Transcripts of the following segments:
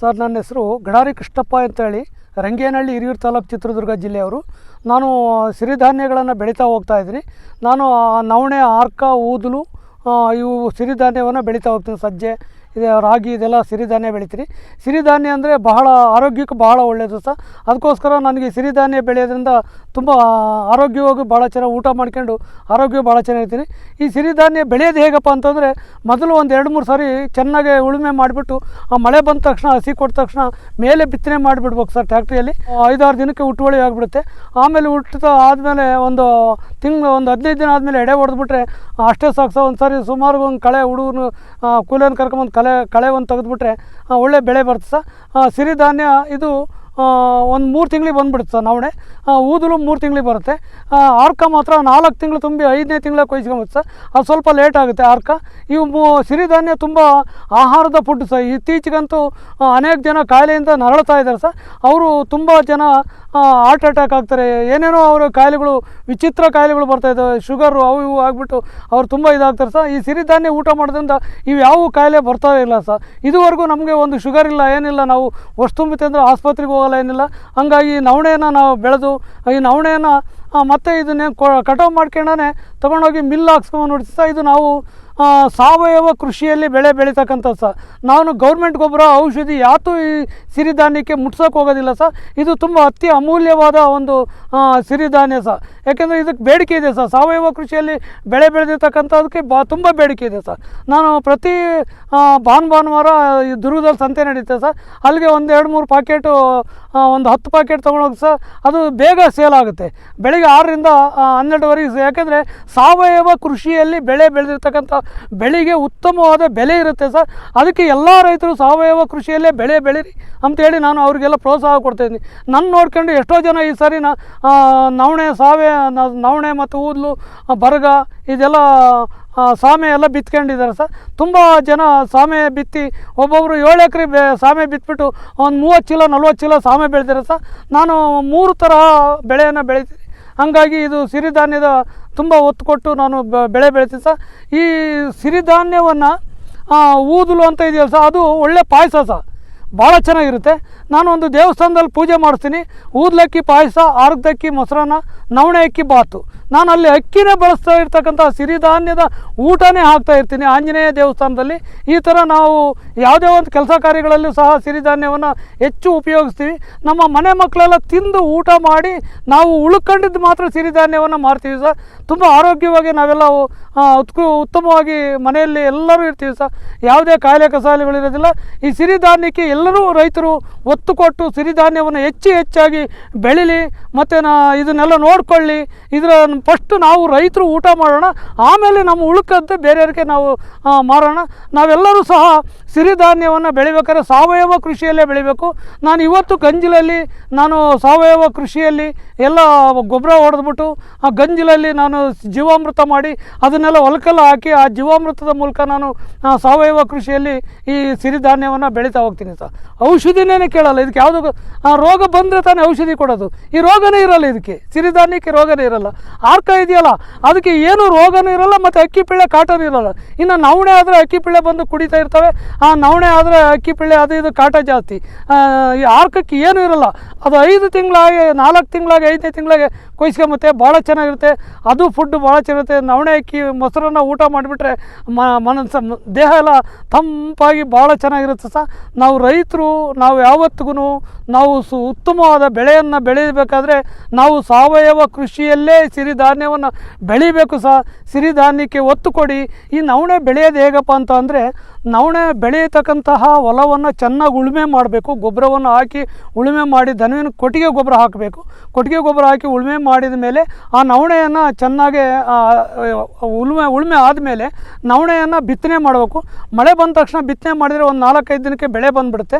Sir, ನನ್ನ ಹೆಸರು ಗಡಾರಿ ಕೃಷ್ಣಪ್ಪ ಅಂತೇಳಿ. ರಂಗೇನಹಳ್ಳಿ ಹಿರಿಯೂರು ತಾಲೂಕು ಚಿತ್ರದುರ್ಗ ಜಿಲ್ಲೆಯವರು. ನಾನು ಸಿರಿಧಾನ್ಯಗಳನ್ನು ಬೆಳೀತಾ ಹೋಗ್ತಾ ಇದ್ದೀನಿ. ನಾನು ನವಣೆ, ಆರ್ಕ, ಊದಲು ಇವು ಸಿರಿಧಾನ್ಯವನ್ನು ಬೆಳೀತಾ ಹೋಗ್ತೀನಿ ಸಜ್ಜೆ ಇದೆ, ರಾಗಿ ಇದೆಲ್ಲ ಸಿರಿಧಾನ್ಯ ಬೆಳಿತೀರಿ. ಸಿರಿಧಾನ್ಯ ಅಂದರೆ ಬಹಳ ಆರೋಗ್ಯಕ್ಕೆ ಬಹಳ ಒಳ್ಳೆಯದು ಸರ್. ಅದಕ್ಕೋಸ್ಕರ ನನಗೆ ಸಿರಿಧಾನ್ಯ ಬೆಳೆಯೋದ್ರಿಂದ ತುಂಬ ಆರೋಗ್ಯವಾಗಿ ಭಾಳ ಚೆನ್ನಾಗಿ ಊಟ ಮಾಡ್ಕೊಂಡು ಆರೋಗ್ಯ ಭಾಳ ಚೆನ್ನಾಗಿರ್ತೀನಿ. ಈ ಸಿರಿಧಾನ್ಯ ಬೆಳೆಯೋದು ಹೇಗಪ್ಪ ಅಂತಂದರೆ, ಮೊದಲು ಒಂದು ಎರಡು ಮೂರು ಸಾರಿ ಚೆನ್ನಾಗಿ ಉಳುಮೆ ಮಾಡಿಬಿಟ್ಟು, ಆ ಮಳೆ ಬಂದ ತಕ್ಷಣ, ಹಸಿ ಕೊಟ್ಟ ತಕ್ಷಣ ಮೇಲೆ ಬಿತ್ತನೆ ಮಾಡಿಬಿಡ್ಬೇಕು ಸರ್ ಟ್ಯಾಕ್ಟ್ರಿಯಲ್ಲಿ. ಐದಾರು ದಿನಕ್ಕೆ ಹುಟ್ಟುವಳಿ ಆಗಿಬಿಡುತ್ತೆ. ಆಮೇಲೆ ಹುಟ್ಟಿದ ಆದಮೇಲೆ ಒಂದು ತಿಂಗಳು, ಒಂದು ಹದಿನೈದು ದಿನ ಆದಮೇಲೆ ಎಡೆ ಹೊಡೆದ್ಬಿಟ್ರೆ ಅಷ್ಟೇ ಸಾಕು ಸರ್. ಒಂದು ಸಾರಿ ಸುಮಾರು ಒಂದು ಕಳೆ ಹುಡುಗನು ಕೂಲಿಯನ್ನು ಕರ್ಕೊಂಬಂದು ಕಳೆ ಕಳೆ ಒಂದು ತೆಗೆದುಬಿಟ್ರೆ ಒಳ್ಳೆ ಬೆಳೆ ಬರ್ತದೆ ಸಿರಿಧಾನ್ಯ ಇದು ಒಂದು ಮೂರು ತಿಂಗಳಿಗೆ ಬಂದುಬಿಡುತ್ತೆ ನವಣೆ. ಊದಲು ಮೂರು ತಿಂಗಳಿಗೆ ಬರುತ್ತೆ. ಅರ್ಕ ಮಾತ್ರ ನಾಲ್ಕು ತಿಂಗಳು ತುಂಬಿ ಐದನೇ ತಿಂಗಳ ಸರ್. ಅದು ಸ್ವಲ್ಪ ಲೇಟ್ ಆಗುತ್ತೆ ಆರ್ಕ. ಇವು ಸಿರಿಧಾನ್ಯ ತುಂಬ ಆಹಾರದ ಫುಡ್ ಸರ್. ಇತ್ತೀಚೆಗಂತೂ ಅನೇಕ ಜನ ಕಾಯಿಲೆಯಿಂದ ನರಳ್ತಾ ಇದ್ದಾರೆ ಸರ್. ಅವರು ತುಂಬ ಜನ ಹಾರ್ಟ್ ಅಟ್ಯಾಕ್ ಆಗ್ತಾರೆ. ಏನೇನೋ ಅವರ ಕಾಯಿಲೆಗಳು, ವಿಚಿತ್ರ ಕಾಯಿಲೆಗಳು ಬರ್ತಾ ಇದ್ದಾವೆ. ಶುಗರು ಅವು ಇವು ಆಗಿಬಿಟ್ಟು ಅವ್ರು ತುಂಬ ಇದಾಗ್ತಾರೆ ಸರ್. ಈ ಸಿರಿಧಾನ್ಯ ಊಟ ಮಾಡೋದ್ರಿಂದ ಇವು ಯಾವ ಕಾಯಿಲೆ ಬರ್ತಾ ಇಲ್ಲ ಸರ್. ಇದುವರೆಗೂ ನಮಗೆ ಒಂದು ಶುಗರ್ ಇಲ್ಲ, ಏನಿಲ್ಲ. ನಾವು ವರ್ಷ ತುಂಬಿತೆ ಅಂದರೆ ಆಸ್ಪತ್ರೆಗೆ ಹೋಗಲ್ಲ. ಏನಿಲ್ಲ. ಹಂಗಾಗಿ ನವಣೆಯನ್ನು ನಾವು ಬೆಳೆದು, ಈ ನವಣೆಯನ್ನು ಮತ್ತೆ ಇದನ್ನೇ ಕಟಾವು ಮಾಡ್ಕೊಂಡೇ ತೊಗೊಂಡೋಗಿ ಮಿಲ್ ಹಾಕ್ಸ್ಕೊಂಡು ನೋಡಿ ಇದು ನಾವು ಸಾವಯವ ಕೃಷಿಯಲ್ಲಿ ಬೆಳೆ ಬೆಳೀತಕ್ಕಂಥದ್ದು ಸರ್. ನಾನು ಗೌರ್ಮೆಂಟ್ ಗೊಬ್ಬರ ಔಷಧಿ ಯಾತೂ ಈ ಸಿರಿಧಾನ್ಯಕ್ಕೆ ಮುಟ್ಸೋಕೆ ಹೋಗೋದಿಲ್ಲ ಸರ್. ಇದು ತುಂಬ ಅತಿ ಅಮೂಲ್ಯವಾದ ಒಂದು ಸಿರಿಧಾನ್ಯ ಸರ್. ಯಾಕೆಂದರೆ ಇದಕ್ಕೆ ಬೇಡಿಕೆ ಇದೆ ಸರ್. ಸಾವಯವ ಕೃಷಿಯಲ್ಲಿ ಬೆಳೆ ಬೆಳೆದಿರ್ತಕ್ಕಂಥದಕ್ಕೆ ಬಾ, ತುಂಬ ಬೇಡಿಕೆ ಇದೆ ಸರ್. ನಾನು ಪ್ರತಿ ಭಾನು ಭಾನುವಾರ ದುರ್ಗದಲ್ಲಿ ಸಂತೆ ನಡೀತೆ ಸರ್. ಅಲ್ಲಿಗೆ ಒಂದು ಎರಡು ಮೂರು ಪಾಕೆಟು ಒಂದು ಹತ್ತು ಪಾಕೆಟ್ ತೊಗೊಂಡೋಗಿ ಸರ್. ಅದು ಬೇಗ ಸೇಲ್ ಆಗುತ್ತೆ. ಬೆಳಿಗ್ಗೆ ಆರರಿಂದ ಹನ್ನೆರಡುವರೆಗೆ ಯಾಕೆಂದರೆ ಸಾವಯವ ಕೃಷಿಯಲ್ಲಿ ಬೆಳೆ ಬೆಳೆದಿರ್ತಕ್ಕಂಥ ಬೆಳೆಗೆ ಉತ್ತಮವಾದ ಬೆಲೆ ಇರುತ್ತೆ ಸರ್. ಅದಕ್ಕೆ ಎಲ್ಲ ರೈತರು ಸಾವಯವ ಕೃಷಿಯಲ್ಲೇ ಬೆಳೆ ಬೆಳೀರಿ ಅಂತೇಳಿ ನಾನು ಅವರಿಗೆಲ್ಲ ಪ್ರೋತ್ಸಾಹ ಕೊಡ್ತಾಯಿದ್ದೀನಿ ನನ್ನ ನೋಡ್ಕೊಂಡು ಎಷ್ಟೋ ಜನ ಈ ಸಾರಿ ನವಣೆ, ಸಾವೆ ನವಣೆ ಮತ್ತು ಊದಲು ಬರಗ ಇದೆಲ್ಲ ಸಾಮೆ ಎಲ್ಲ ಬಿತ್ಕೊಂಡಿದ್ದಾರೆ ಸರ್. ತುಂಬ ಜನ ಸಾಮೆ ಬಿತ್ತಿ ಒಬ್ಬೊಬ್ಬರು ಏಳು ಎಕರೆ ಬೆ, ಸಾಮೆ ಬಿತ್ಬಿಟ್ಟು ಒಂದು ಮೂವತ್ತು ಚೀಲ ನಲ್ವತ್ತು ಚೀಲ ಸಾಮೆ ಬೆಳೆದಿದ್ದಾರೆ ಸರ್. ನಾನು ಮೂರು ತರಹ ಬೆಳೆಯನ್ನು ಬೆಳಿತೀನಿ ಹಂಗಾಗಿ ಇದು ಸಿರಿಧಾನ್ಯದ ತುಂಬ ಒತ್ತು ಕೊಟ್ಟು ನಾನು ಬೆಳೆ ಬೆಳಿತೀನಿ ಸರ್. ಈ ಸಿರಿಧಾನ್ಯವನ್ನು ಊದಲು ಅಂತ ಇದೆಯಲ್ಲ ಸರ್, ಅದು ಒಳ್ಳೆ ಪಾಯಸ ಸರ್. ಭಾಳ ಚೆನ್ನಾಗಿರುತ್ತೆ. ನಾನು ಒಂದು ದೇವಸ್ಥಾನದಲ್ಲಿ ಪೂಜೆ ಮಾಡಿಸ್ತೀನಿ. ಊದ್ಲಕ್ಕಿ ಪಾಯಸ ಆರ್ಗದಕ್ಕಿ ಮೊಸರನ್ನ, ನವಣೆ ಅಕ್ಕಿ ಬಾತು. ನಾನು ಅಲ್ಲಿ ಅಕ್ಕಿನೇ ಬಳಸ್ತಾ ಇರ್ತಕ್ಕಂಥ ಸಿರಿಧಾನ್ಯದ ಊಟನೇ ಹಾಕ್ತಾ ಇರ್ತೀನಿ. ಆಂಜನೇಯ ದೇವಸ್ಥಾನದಲ್ಲಿ ಈ ಥರ ನಾವು ಯಾವುದೇ ಒಂದು ಕೆಲಸ ಕಾರ್ಯಗಳಲ್ಲೂ ಸಹ ಸಿರಿಧಾನ್ಯವನ್ನು ಹೆಚ್ಚು ಉಪಯೋಗಿಸ್ತೀವಿ. ನಮ್ಮ ಮನೆ ಮಕ್ಕಳೆಲ್ಲ ತಿಂದು ಊಟ ಮಾಡಿ ನಾವು ಉಳ್ಕೊಂಡಿದ್ದು ಮಾತ್ರ ಸಿರಿಧಾನ್ಯವನ್ನು ಮಾರ್ತೀವಿ ಸರ್. ತುಂಬ ಆರೋಗ್ಯವಾಗಿ ನಾವೆಲ್ಲ ಉತ್ಕು ಉತ್ತಮವಾಗಿ ಮನೆಯಲ್ಲಿ ಎಲ್ಲರೂ ಇರ್ತೀವಿ ಸರ್. ಯಾವುದೇ ಕಾಯಿಲೆ ಕಸಾಲೆಗಳಿರೋದಿಲ್ಲ ಈ ಸಿರಿಧಾನ್ಯಕ್ಕೆ ಎಲ್ಲರೂ ರೈತರು ಒತ್ತು ಕೊಟ್ಟು ಸಿರಿಧಾನ್ಯವನ್ನು ಹೆಚ್ಚು ಹೆಚ್ಚಾಗಿ ಬೆಳೀಲಿ, ಮತ್ತು ನಾ ಇದನ್ನೆಲ್ಲ ನೋಡ್ಕೊಳ್ಳಿ. ಇದರ ಫಸ್ಟು ನಾವು ರೈತರು ಊಟ ಮಾಡೋಣ, ಆಮೇಲೆ ನಮ್ಮ ಉಳುಕಂತೆ ಬೇರೆಯವ್ರಿಗೆ ನಾವು ಮಾರೋಣ. ನಾವೆಲ್ಲರೂ ಸಹ ಸಿರಿಧಾನ್ಯವನ್ನು ಬೆಳಿಬೇಕಾದ್ರೆ ಸಾವಯವ ಕೃಷಿಯಲ್ಲೇ ಬೆಳಿಬೇಕು. ನಾನು ಇವತ್ತು ಗಂಜಿಲಲ್ಲಿ, ನಾನು ಸಾವಯವ ಕೃಷಿಯಲ್ಲಿ ಎಲ್ಲ ಗೊಬ್ಬರ ಹೊಡೆದ್ಬಿಟ್ಟು, ಆ ಗಂಜಿಲಲ್ಲಿ ನಾನು ಜೀವಾಮೃತ ಮಾಡಿ, ಅದನ್ನೆಲ್ಲ ಹೊಲಕ್ಕೆಲ್ಲ ಹಾಕಿ, ಆ ಜೀವಾಮೃತದ ಮೂಲಕ ನಾನು ಸಾವಯವ ಕೃಷಿಯಲ್ಲಿ ಈ ಸಿರಿಧಾನ್ಯವನ್ನು ಬೆಳೀತಾ ಹೋಗ್ತೀನಿ ಸರ್. ಔಷಧಿನೇ ಕೇಳಲ್ಲ, ಇದಕ್ಕೆ ಯಾವುದು ರೋಗ ಬಂದರೆ ತಾನೇ ಔಷಧಿ ಕೊಡೋದು. ಈ ರೋಗನೇ ಇರಲ್ಲ ಇದಕ್ಕೆ. ಸಿರಿಧಾನ್ಯಕ್ಕೆ ರೋಗನೇ ಇರಲ್ಲ. ಆರ್ಕ ಇದೆಯಲ್ಲ? ಅದಕ್ಕೆ ಏನು ರೋಗನೂ ಇರಲ್ಲ, ಮತ್ತು ಅಕ್ಕಿ ಪಿಳ್ಳೆ ಕಾಟನೂ ಇರಲ್ಲ. ಇನ್ನು ನವಣೆ ಆದರೆ ಅಕ್ಕಿ ಪಿಳ್ಳೆ ಬಂದು ಕುಡಿತಾ ಇರ್ತವೆ. ಆ ನವಣೆ ಆದರೆ ಅಕ್ಕಿ ಪಿಳ್ಳೆ ಅದು ಇದು ಕಾಟ ಜಾಸ್ತಿ. ಈ ಆರ್ಕಕ್ಕೆ ಏನೂ ಇರಲ್ಲ. ಅದು ಐದು ತಿಂಗಳಾಗಿ, ನಾಲ್ಕು ತಿಂಗಳಾಗಿ, ಐದನೇ ತಿಂಗಳಿಗೆ ಕೊಯ್ಸ್ಕೊಂಬತ್ತೆ, ಭಾಳ ಚೆನ್ನಾಗಿರುತ್ತೆ. ಅದು ಫುಡ್ ಭಾಳ ಚೆನ್ನಾಗಿರುತ್ತೆ. ನವಣೆ ಅಕ್ಕಿ ಮೊಸರನ್ನ ಊಟ ಮಾಡಿಬಿಟ್ರೆ ಮನಸ್ಸ, ದೇಹ ಎಲ್ಲ ತಂಪಾಗಿ ಭಾಳ ಚೆನ್ನಾಗಿರುತ್ತೆ ಸಹ ನಾವು ರೈತರು, ನಾವು ಯಾವತ್ತಿಗೂ ನಾವು ಸು, ಉತ್ತಮವಾದ ಬೆಳೆಯನ್ನು ಬೆಳೆಯಬೇಕಾದ್ರೆ ನಾವು ಸಾವಯವ ಕೃಷಿಯಲ್ಲೇ ಸಿರಿಧಾನ್ಯವನ್ನು ಬೆಳಿಬೇಕು ಸಹ ಸಿರಿಧಾನ್ಯಕ್ಕೆ ಒತ್ತು ಕೊಡಿ. ಈ ನವಣೆ ಬೆಳೆಯೋದು ಹೇಗಪ್ಪ ಅಂತ ಅಂದರೆ ನವಣೆ ಬೆಳೆಯತಕ್ಕಂತಹ ಹೊಲವನ್ನು ಚೆನ್ನಾಗಿ ಉಳುಮೆ ಮಾಡಬೇಕು. ಗೊಬ್ಬರವನ್ನು ಹಾಕಿ ಉಳುಮೆ ಮಾಡಿ ದನವಿನ ಕೊಟ್ಟಿಗೆ ಗೊಬ್ಬರ ಹಾಕಬೇಕು. ಕೊಟ್ಟಿಗೆ ಗೊಬ್ಬರ ಹಾಕಿ ಉಳುಮೆ ಮಾಡಿದ ಮೇಲೆ ಆ ನವಣೆಯನ್ನು ಚೆನ್ನಾಗಿ ಉಳುಮೆ ಉಳುಮೆ ಆದಮೇಲೆ ನವಣೆಯನ್ನು ಬಿತ್ತನೆ ಮಾಡಬೇಕು. ಮಳೆ ಬಂದ ತಕ್ಷಣ ಬಿತ್ತನೆ ಮಾಡಿದರೆ ಒಂದು ನಾಲ್ಕೈದು ದಿನಕ್ಕೆ ಬೆಳೆ ಬಂದುಬಿಡುತ್ತೆ.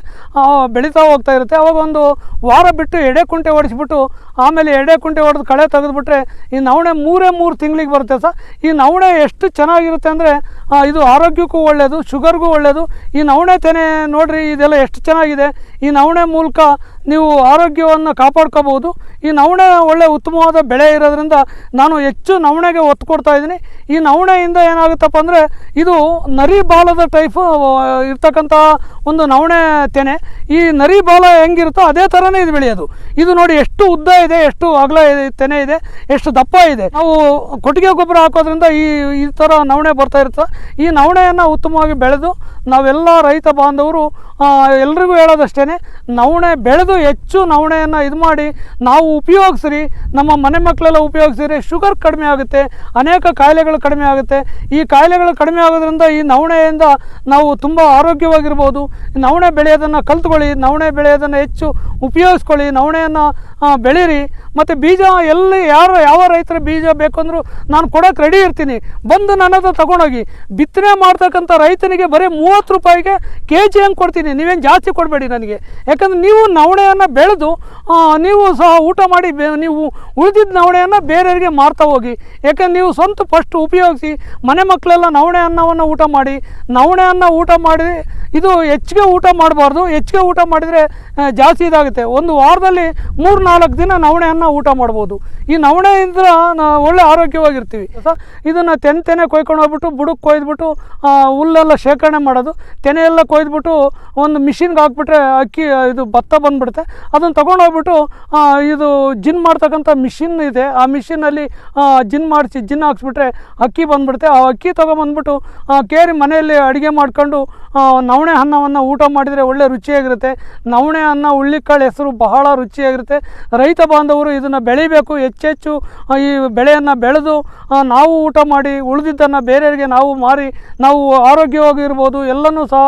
ಬೆಳೀತಾ ಹೋಗ್ತಾ ಇರುತ್ತೆ. ಅವಾಗ ಒಂದು ವಾರ ಬಿಟ್ಟು ಎಡೆ ಕುಂಟೆ ಹೊಡಿಸ್ಬಿಟ್ಟು ಆಮೇಲೆ ಎಡೆ ಕುಂಟೆ ಹೊಡೆದು ಕಳೆ ತೆಗೆದುಬಿಟ್ರೆ ಈ ನವಣೆ ಮೂರೇ ಮೂರು ತಿಂಗಳಿಗೆ ಬರುತ್ತೆ ಸರ್. ಈ ನವಣೆ ಎಷ್ಟು ಚೆನ್ನಾಗಿರುತ್ತೆ ಅಂದರೆ ಇದು ಆರೋಗ್ಯಕ್ಕೂ ಒಳ್ಳೆಯದು ಶುಗರ್ಗೂ ಒಳ್ಳೆಯದು ಈ ನವಣೆ ತೆನೆ ನೋಡಿರಿ, ಇದೆಲ್ಲ ಎಷ್ಟು ಚೆನ್ನಾಗಿದೆ. ಈ ನವಣೆ ಮೂಲಕ ನೀವು ಆರೋಗ್ಯವನ್ನು ಕಾಪಾಡ್ಕೋಬೋದು ಈ ನವಣೆ ಒಳ್ಳೆ ಉತ್ತಮವಾದ ಬೆಳೆ ಇರೋದ್ರಿಂದ ನಾನು ಹೆಚ್ಚು ನವಣೆಗೆ ಒತ್ತು ಕೊಡ್ತಾ ಇದ್ದೀನಿ. ಈ ನವಣೆಯಿಂದ ಏನಾಗುತ್ತಪ್ಪ ಅಂದರೆ ಇದು ನರಿ ಬಾಲದ ಟೈಫು ಇರ್ತಕ್ಕಂಥ ಒಂದು ನವಣೆ ತೆನೆ. ಈ ನರಿ ಬಾಲ ಹೆಂಗಿರುತ್ತೋ ಅದೇ ಥರನೇ ಇದು ಬೆಳೆಯೋದು. ಇದು ನೋಡಿ ಎಷ್ಟು ಉದ್ದ ಇದೆ, ಎಷ್ಟು ಅಗಲ ಇದೆ, ತೆನೆ ಇದೆ, ಎಷ್ಟು ದಪ್ಪ ಇದೆ. ನಾವು ಕೊಟ್ಟಿಗೆ ಗೊಬ್ಬರ ಹಾಕೋದ್ರಿಂದ ಈ ಈ ಥರ ನವಣೆ ಬರ್ತಾ ಇರುತ್ತೆ. ಈ ನವಣೆಯನ್ನು ಉತ್ತಮವಾಗಿ ಬೆಳೆದು ನಾವೆಲ್ಲ ರೈತ ಬಾಂಧವರು ಎಲ್ರಿಗೂ ಹೇಳೋದಷ್ಟೇ ನವಣೆ ಬೆಳೆದು ಹೆಚ್ಚು ನವಣೆಯನ್ನು ಇದು ಮಾಡಿ ನಾವು ಉಪಯೋಗಿಸ್ರಿ, ನಮ್ಮ ಮನೆ ಮಕ್ಕಳೆಲ್ಲ ಉಪಯೋಗಿಸಿದ್ರೆ ಶುಗರ್ ಕಡಿಮೆ ಆಗುತ್ತೆ, ಅನೇಕ ಕಾಯಿಲೆಗಳು ಕಡಿಮೆ ಆಗುತ್ತೆ. ಈ ಕಾಯಿಲೆಗಳು ಕಡಿಮೆ ಆಗೋದ್ರಿಂದ ಈ ನವಣೆಯಿಂದ ನಾವು ತುಂಬ ಆರೋಗ್ಯವಾಗಿರ್ಬೋದು. ನವಣೆ ಬೆಳೆಯೋದನ್ನು ಕಲ್ತ್ಕೊಳ್ಳಿ, ನವಣೆ ಬೆಳೆಯೋದನ್ನು ಹೆಚ್ಚು ಉಪಯೋಗಿಸ್ಕೊಳ್ಳಿ, ನವಣೆಯನ್ನು ಬೆಳೀರಿ. ಮತ್ತು ಬೀಜ ಎಲ್ಲಿ ಯಾರು ಯಾವ ರೈತರ ಬೀಜ ಬೇಕಂದ್ರೂ ನಾನು ಕೊಡೋಕೆ ರೆಡಿ ಇರ್ತೀನಿ. ಬಂದು ನನ್ನ ಹತ್ರ ತಗೊಂಡೋಗಿ. ಬಿತ್ತನೆ ಮಾಡ್ತಕ್ಕಂಥ ರೈತನಿಗೆ ಬರೀ ಮೂವತ್ತು ರೂಪಾಯಿಗೆ ಕೆ ಜಿ ಹೆಂಗೆ ಕೊಡ್ತೀನಿ. ನೀವೇನು ಜಾಸ್ತಿ ಕೊಡಬೇಡಿ ನನಗೆ. ಯಾಕಂದ್ರೆ ನೀವು ನವಣೆಯನ್ನು ಬೆಳೆದು ನೀವು ಸಹ ಊಟ ಮಾಡಿ ನೀವು ಉಳಿದಿದ್ದ ನವಣೆಯನ್ನು ಬೇರೆಯವರಿಗೆ ಮಾರ್ತಾ ಹೋಗಿ. ಯಾಕಂದ್ರೆ ನೀವು ಸ್ವಂತ ಫಸ್ಟ್ ಉಪಯೋಗಿಸಿ ಮನೆ ಮಕ್ಕಳೆಲ್ಲ ನವಣೆ ಅನ್ನವನ್ನು ಊಟ ಮಾಡಿ ನವಣೆ ಅನ್ನ ಊಟ ಮಾಡಿ ಇದು ಹೆಚ್ಚಿಗೆ ಊಟ ಮಾಡಬಾರ್ದು. ಹೆಚ್ಚಿಗೆ ಊಟ ಮಾಡಿದರೆ ಜಾಸ್ತಿ ಇದಾಗುತ್ತೆ. ಒಂದು ವಾರದಲ್ಲಿ ಮೂರು ನಾಲ್ಕು ದಿನ ನವಣೆಯನ್ನು ಊಟ ಮಾಡ್ಬೋದು ಈ ನವಣೆಯಿಂದ ನಾವು ಒಳ್ಳೆ ಆರೋಗ್ಯವಾಗಿರ್ತೀವಿ. ಇದನ್ನು ತೆನೆ ತೆನೆ ಕೊಯ್ಕೊಂಡು ಹೋಗ್ಬಿಟ್ಟು ಬುಡಕ್ಕೆ ಕೊಯ್ದುಬಿಟ್ಟು ಹುಲ್ಲೆಲ್ಲ ಶೇಖರಣೆ ಮಾಡೋದು. ತೆನೆ ಎಲ್ಲ ಕೊಯ್ದುಬಿಟ್ಟು ಒಂದು ಮಿಷಿನ್ಗೆ ಹಾಕ್ಬಿಟ್ರೆ ಅಕ್ಕಿ ಇದು ಭತ್ತ ಬಂದುಬಿಡುತ್ತೆ. ಅದನ್ನು ತೊಗೊಂಡು ಹೋಗ್ಬಿಟ್ಟು ಇದು ಜಿನ್ ಮಾಡ್ತಕ್ಕಂಥ ಮಿಷಿನ್ ಇದೆ. ಆ ಮಿಷಿನಲ್ಲಿ ಜಿನ್ ಮಾಡಿಸಿ ಜಿನ್ ಹಾಕ್ಸ್ಬಿಟ್ರೆ ಅಕ್ಕಿ ಬಂದುಬಿಡುತ್ತೆ. ಆ ಅಕ್ಕಿ ತೊಗೊಂಬಂದ್ಬಿಟ್ಟು ಕೇರಿ ಮನೆಯಲ್ಲಿ ಅಡುಗೆ ಮಾಡ್ಕೊಂಡು ಆ, ನವಣೆ ಅನ್ನವನ್ನು ಊಟ ಮಾಡಿದರೆ ಒಳ್ಳೆ ರುಚಿಯಾಗಿರುತ್ತೆ. ನವಣೆ ಅನ್ನ ಹುಳ್ಳಿಕಾಳು ಹೆಸರು ಬಹಳ ರುಚಿಯಾಗಿರುತ್ತೆ. ರೈತ ಬಾಂಧವರು ಇದನ್ನು ಬೆಳಿಬೇಕು, ಹೆಚ್ಚೆಚ್ಚು ಈ ಬೆಳೆಯನ್ನು ಬೆಳೆದು ನಾವು ಊಟ ಮಾಡಿ ಉಳಿದಿದ್ದನ್ನು ಬೇರೆಯವರಿಗೆ ನಾವು ಮಾರಿ, ನಾವು ಆರೋಗ್ಯವಾಗಿರ್ಬೋದು, ಎಲ್ಲನೂ ಸಹ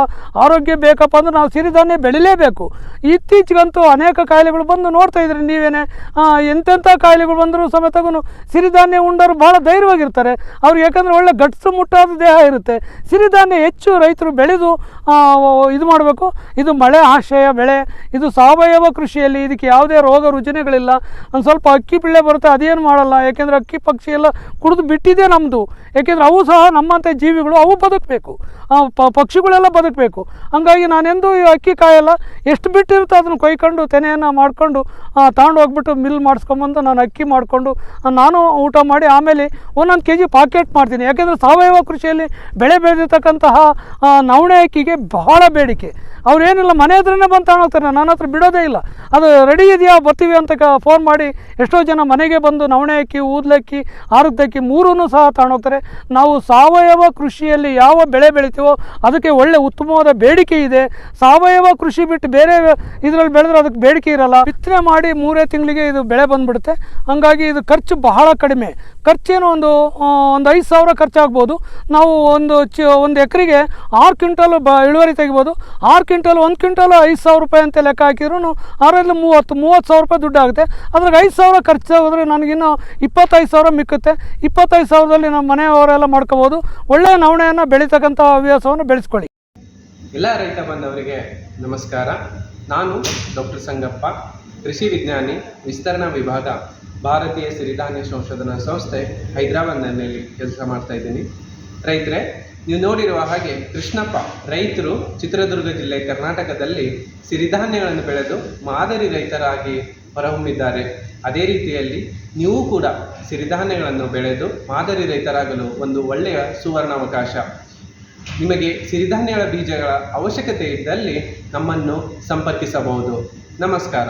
ಆರೋಗ್ಯ ಬೇಕಪ್ಪ ಅಂದ್ರೆ ನಾವು ಸಿರಿಧಾನ್ಯ ಬೆಳಿಲೇಬೇಕು. ಇತ್ತೀಚೆಗಂತೂ ಅನೇಕ ಕಾಯಿಲೆಗಳು ಬಂದು ನೋಡ್ತಾ ಇದ್ರಿ ನೀವೇನೆ. ಎಂತೆಂಥ ಕಾಯಿಲೆಗಳು ಬಂದರೂ ಸಮೇತಗೂ ಸಿರಿಧಾನ್ಯ ಉಂಡರು ಭಾಳ ಧೈರ್ಯವಾಗಿರ್ತಾರೆ. ಅವ್ರಿಗೆ ಯಾಕಂದರೆ ಒಳ್ಳೆ ಗಟ್ಸು ಮುಟ್ಟಾದ ದೇಹ ಇರುತ್ತೆ. ಸಿರಿಧಾನ್ಯ ಹೆಚ್ಚು ರೈತರು ಬೆಳೆದು ಇದು ಮಾಡಬೇಕು. ಇದು ಮಳೆ ಆಶ್ರಯ ಬೆಳೆ. ಇದು ಸಾವಯವ ಕೃಷಿಯಲ್ಲಿ ಇದಕ್ಕೆ ಯಾವುದೇ ರೋಗ ರುಜಿನಗಳಿಲ್ಲ. ಒಂದು ಸ್ವಲ್ಪ ಅಕ್ಕಿ ಪಿಳ್ಳೆ ಬರುತ್ತೆ, ಅದೇನು ಮಾಡಲ್ಲ. ಯಾಕೆಂದರೆ ಅಕ್ಕಿ ಪಕ್ಷಿ ಎಲ್ಲ ಕುಡಿದು ಬಿಟ್ಟಿದೆ ನಮ್ಮದು ಯಾಕೆಂದರೆ ಅವು ಸಹ ನಮ್ಮಂಥ ಜೀವಿಗಳು, ಅವು ಬದುಕಬೇಕು. ಪಕ್ಷಿಗಳೆಲ್ಲ ಬದುಕಬೇಕು. ಹಂಗಾಗಿ ನಾನೆಂದು ಈ ಅಕ್ಕಿ ಕಾಯಲ್ಲ. ಎಷ್ಟು ಬಿಟ್ಟಿರುತ್ತೋ ಅದನ್ನು ಕೊಯ್ಕೊಂಡು, ತೆನೆಯನ್ನು ಮಾಡಿಕೊಂಡು ತಗೊಂಡು ಹೋಗ್ಬಿಟ್ಟು ಮಿಲ್ ಮಾಡಿಸ್ಕೊಂಬಂದು ನಾನು ಅಕ್ಕಿ ಮಾಡಿಕೊಂಡು ನಾನು ಊಟ ಮಾಡಿ ಆಮೇಲೆ ಒಂದೊಂದು ಕೆ ಜಿ ಪಾಕೆಟ್ ಮಾಡ್ತೀನಿ. ಯಾಕೆಂದರೆ ಸಾವಯವ ಕೃಷಿಯಲ್ಲಿ ಬೆಳೆ ಬೆಳೆದಿರ್ತಕ್ಕಂತಹ ನವಣೆ ಅಕ್ಕಿಗೆ ಬಹಳ ಬೇಡಿಕೆ. ಅವ್ರೇನಿಲ್ಲ ಮನೆ ಹತ್ರನೇ ಬಂದು ತಗೊಂಡೋಗ್ತಾರೆ ನನ್ನ ಹತ್ರ ಬಿಡೋದೇ ಇಲ್ಲ. ಅದು ರೆಡಿ ಇದೆಯಾ? ಬರ್ತೀವಿ ಅಂತ ಫೋನ್ ಮಾಡಿ ಎಷ್ಟೋ ಜನ ಮನೆಗೆ ಬಂದು ನವಣೆ ಅಕ್ಕಿ ಊದ್ಲಕ್ಕಿ ಆರುದ್ದಕ್ಕಿ ಮೂರೂ ಸಹ ತಗೊಂಡೋಗ್ತಾರೆ ನಾವು ಸಾವಯವ ಕೃಷಿಯಲ್ಲಿ ಯಾವ ಬೆಳೆ ಬೆಳಿತೀವೋ ಅದಕ್ಕೆ ಒಳ್ಳೆ ಉತ್ತಮವಾದ ಬೇಡಿಕೆ ಇದೆ. ಸಾವಯವ ಕೃಷಿ ಬಿಟ್ಟು ಬೇರೆ ಇದರಲ್ಲಿ ಬೆಳೆದ್ರೆ ಅದಕ್ಕೆ ಬೇಡಿಕೆ ಇರಲ್ಲ. ಬಿತ್ತನೆ ಮಾಡಿ ಮೂರೇ ತಿಂಗಳಿಗೆ ಇದು ಬೆಳೆ ಬಂದುಬಿಡುತ್ತೆ. ಹಂಗಾಗಿ ಇದು ಖರ್ಚು ಬಹಳ ಕಡಿಮೆ. ಖರ್ಚೇನು ಒಂದು ಒಂದು ಐದು ಸಾವಿರ ಖರ್ಚಾಗ್ಬೋದು. ನಾವು ಒಂದು ಚಿ ಒಂದು ಎಕರೆಗೆ ಆರು ಕ್ವಿಂಟಲ್ ಬ ತೆಗಿಬೋದು. ಆರು ಕ್ವಿಂಟಲ್, ಒಂದು ಕ್ವಿಂಟಲ್ ಐದು ಸಾವಿರ ರೂಪಾಯಿ ಅಂತ ಲೆಕ್ಕ ಹಾಕಿದ್ರು. ಆರಲ್ಲಿ ಮೂವತ್ತು ಮೂವತ್ತು ಸಾವಿರ ರೂಪಾಯಿ ದುಡ್ಡು ಆಗುತ್ತೆ. ಅದ್ರಾಗ ಐದು ಸಾವಿರ ಖರ್ಚು ಹೋದರೆ ನನಗಿನ್ನು ಇಪ್ಪತ್ತೈದು ಸಾವಿರ ಮಿಕ್ಕುತ್ತೆ. ಇಪ್ಪತ್ತೈದು ಸಾವಿರದಲ್ಲಿ ನಮ್ಮ ಮನೆಯವರೆಲ್ಲ ಮಾಡ್ಕೋಬೋದು. ಒಳ್ಳೆಯ ನವಣೆಯನ್ನು ಬೆಳೀತಕ್ಕಂಥ ಹವ್ಯಾಸವನ್ನು ಬೆಳೆಸ್ಕೊಳ್ಳಿ. ಎಲ್ಲ ರೈತ ಬಂದವರಿಗೆ ನಮಸ್ಕಾರ. ನಾನು ಡಾಕ್ಟರ್ ಸಂಗಪ್ಪ, ಕೃಷಿ ವಿಜ್ಞಾನಿ, ವಿಸ್ತರಣಾ ವಿಭಾಗ, ಭಾರತೀಯ ಸಿರಿಧಾನ್ಯ ಸಂಶೋಧನಾ ಸಂಸ್ಥೆ ಹೈದರಾಬಾದ್ನಲ್ಲಿ ಕೆಲಸ ಮಾಡ್ತಾ ಇದ್ದೀನಿ. ರೈತರೇ ನೀವು ನೋಡಿರುವ ಹಾಗೆ ಕೃಷ್ಣಪ್ಪ ರೈತರು ಚಿತ್ರದುರ್ಗ ಜಿಲ್ಲೆ ಕರ್ನಾಟಕದಲ್ಲಿ ಸಿರಿಧಾನ್ಯಗಳನ್ನು ಬೆಳೆದು ಮಾದರಿ ರೈತರಾಗಿ ಹೊರಹೊಮ್ಮಿದ್ದಾರೆ. ಅದೇ ರೀತಿಯಲ್ಲಿ ನೀವು ಕೂಡ ಸಿರಿಧಾನ್ಯಗಳನ್ನು ಬೆಳೆದು ಮಾದರಿ ರೈತರಾಗಲು ಒಂದು ಒಳ್ಳೆಯ ಸುವರ್ಣಾವಕಾಶ. ನಿಮಗೆ ಸಿರಿಧಾನ್ಯಗಳ ಬೀಜಗಳ ಅವಶ್ಯಕತೆ ಇದ್ದಲ್ಲಿ ನಮ್ಮನ್ನು ಸಂಪರ್ಕಿಸಬಹುದು. ನಮಸ್ಕಾರ.